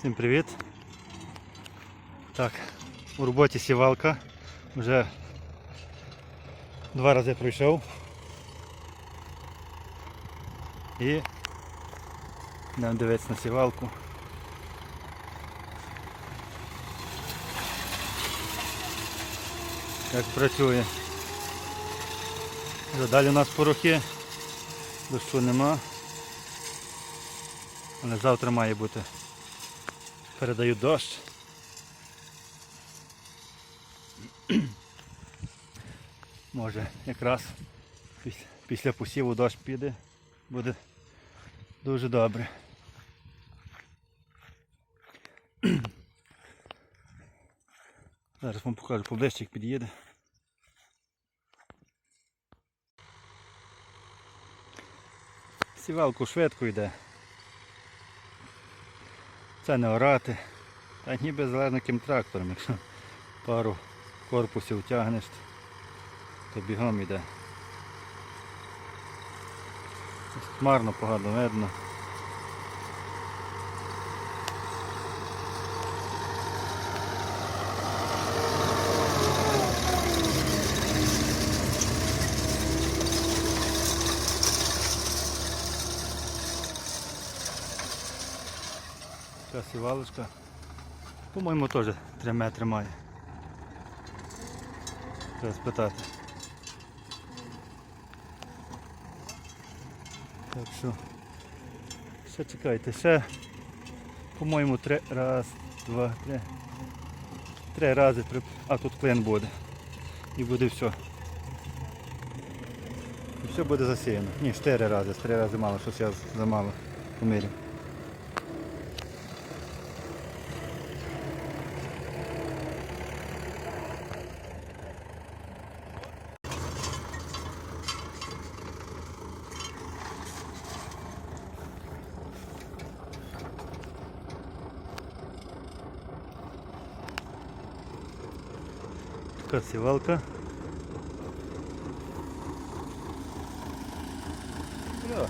Всім привіт. Так, у роботі сівалка. Вже два рази пройшов. І не дивитися на сівалку. Як працює. Далі у нас порохи. Дощу нема. Але завтра має бути. Передаю дощ. Може якраз після, посіву дощ піде, буде дуже добре. Зараз вам покажу поближче, як під'їде. Сівалку швидко йде. Це не орати. Та ніби залежно яким трактором. Якщо пару корпусів тягнеш, то бігом йде. Хмарно, погано видно. Така сівалочка. По-моєму теж 3 метри має. Треба спитати. Так що ще чекайте, ще по-моєму три раз, два, три. Три рази при... А тут клин буде. І буде все. І все буде засіяно. Ні, чотири рази, три рази мало, щось я замало поміряв. Сівалка. Да.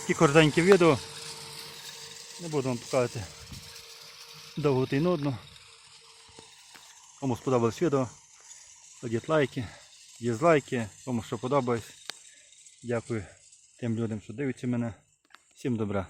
Такі коротенькі відео. Не буду вам показувати довго та й нудно. Кому сподобалось відео, кладіть лайки, дізлайки, кому що подобається. Дякую тим людям, що дивляться мене. Всім добра.